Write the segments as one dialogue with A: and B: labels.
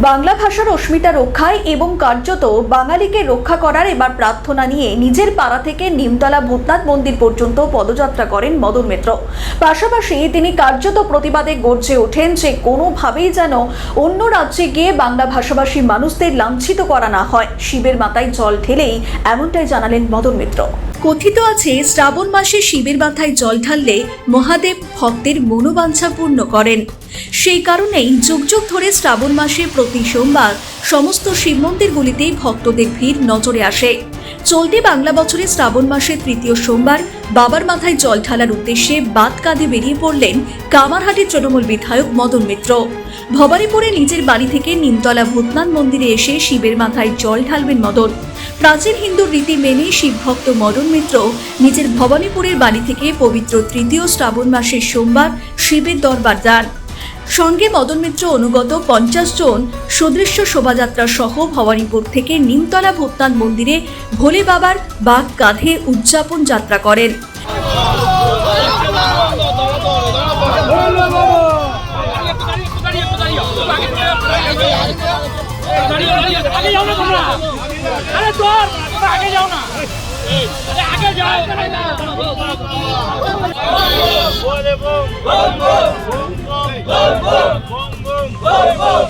A: বাংলা ভাষার অস্মিতা রক্ষায় এবং কার্যত বাঙালিকে রক্ষা করার এবার প্রার্থনা নিয়ে নিজের পাড়া থেকে নিমতলা ভূতনাথ মন্দির পর্যন্ত পদযাত্রা করেন মদন মিত্র। পাশাপাশি তিনি কার্যত প্রতিবাদে গর্জে ওঠেন যে কোনোভাবেই যেন অন্য রাজ্যে গিয়ে বাংলা ভাষাভাষী মানুষদের লাঞ্ছিত করা না হয়। শিবের মাথায় জল ঢেলেই এমনটাই জানালেন মদন মিত্র। কথিত আছে, শ্রাবণ মাসে শিবের মাথায় জল ঢাললে মহাদেব ভক্তের মনোবাঞ্ছা পূর্ণ করেন। সেই কারণেই যুগ যুগ ধরে শ্রাবণ মাসে প্রতি সোমবার সমস্ত শিব মন্দিরগুলিতেই ভক্তদের ভিড় নজরে আসে। চলতি বাংলা বছরে শ্রাবণ মাসের তৃতীয় সোমবার বাবার মাথায় জল ঢালার উদ্দেশ্যে বাদ কাঁধে বেরিয়ে পড়লেন কামারহাটির তৃণমূল বিধায়ক মদন মিত্র। ভবানীপুরে নিজের বাড়ি থেকে নিমতলা ভূতনাথ মন্দিরে এসে শিবের মাথায় জল ঢালবেন মদন। প্রাচীন হিন্দু রীতি মেনে শিবভক্ত মদন মিত্র নিজের ভবানীপুরের বাড়ি থেকে পবিত্র তৃতীয় শ্রাবণ মাসের সোমবার শিবের দরবার যান। সঙ্গে মদন মিত্র অনুগত পঞ্চাশ জন সুদৃশ্য শোভাযাত্রা সহ ভবানীপুর থেকে নিমতলা ভোক্তান মন্দিরে ভোলে বাবার বাঘ কাঁধে উদযাপন যাত্রা করেন।
B: আগে যাও না তোমরা। আরে তোর তোমরা আগে যাও না। আগে যাও।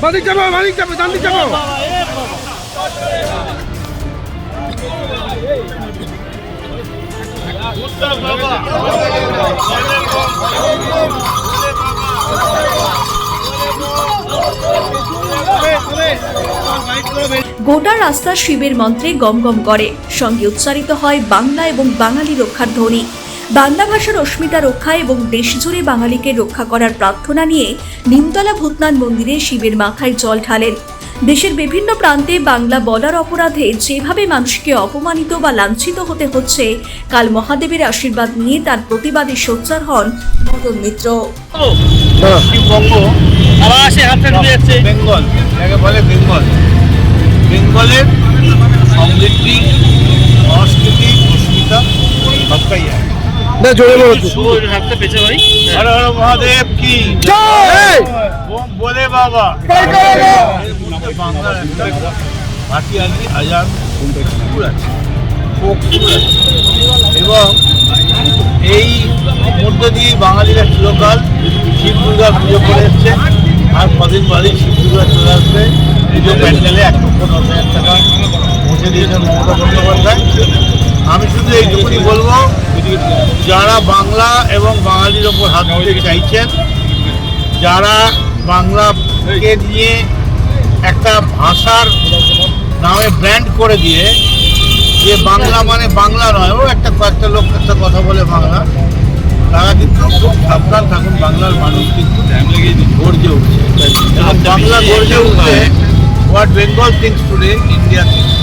C: মালিক যাব মালিক যাব দান্দি যাব
A: গোটা রাস্তা শিবের মন্ত্রে গমগম করে। সঙ্গে উচ্চারিত হয় বাংলা এবং বাঙালি রক্ষার ধ্বনি। বাংলা ভাষার অস্মিতা রক্ষা এবং দেশজুড়ে বাঙালিকে রক্ষা করার প্রার্থনা নিয়ে নিমতলা ভূতনাথ মন্দিরে শিবের মাথায় জল ঢালেন। দেশের বিভিন্ন প্রান্তে বাংলা বলার অপরাধে যেভাবে মানুষকে অপমানিত বা লাঞ্ছিত হতে হচ্ছে কাল মহাদেবের আশীর্বাদ নিয়ে তার প্রতিবাদে সোচ্চার হন মদন মিত্র।
D: বেঙ্গল বলে বেঙ্গল। বেঙ্গলের সমৃদ্ধি সংস্কৃতি অস্মিতা সবটাই আছে
C: না জোরে বলো। তো।
B: হাতটা পেছে ভাই?
D: হর হর মহাদেব কি?
C: জয়!
D: বোম বলে বাবা। বাংলার একটা ভাটিয়ালি হাজার আছে। এবং এই মধ্য দিয়ে বাঙালিরা চিরকাল শিব দুর্গা পুজো করে এসছে। আর কদিন বাদেই শিব দুর্গা চলে আসবে। পুজো প্যান্ডেলে এক লক্ষ দশ হাজার টাকা পৌঁছে দিয়েছেন মমতা বন্দ্যোপাধ্যায়। আমি শুধু এইটুকুনি বলব যারা বাংলা এবং বাঙালির ওপর হাত দিতে চাইছেন যারা বাংলাকে নিয়ে একটা ভাষার নামে ব্র্যান্ড করে দিয়ে যে বাংলা মানে বাংলা নয় ও একটা কয়েকটা লোক একটা কথা বলে বাংলা তারা কিন্তু খুব সাবধান থাকুন বাংলার মানুষ কিন্তু গর্জে উঠছে। বাংলা গর্জে উঠছে what Bengal thinks today India thinks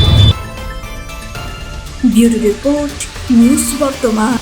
A: bureau report news বর্তমান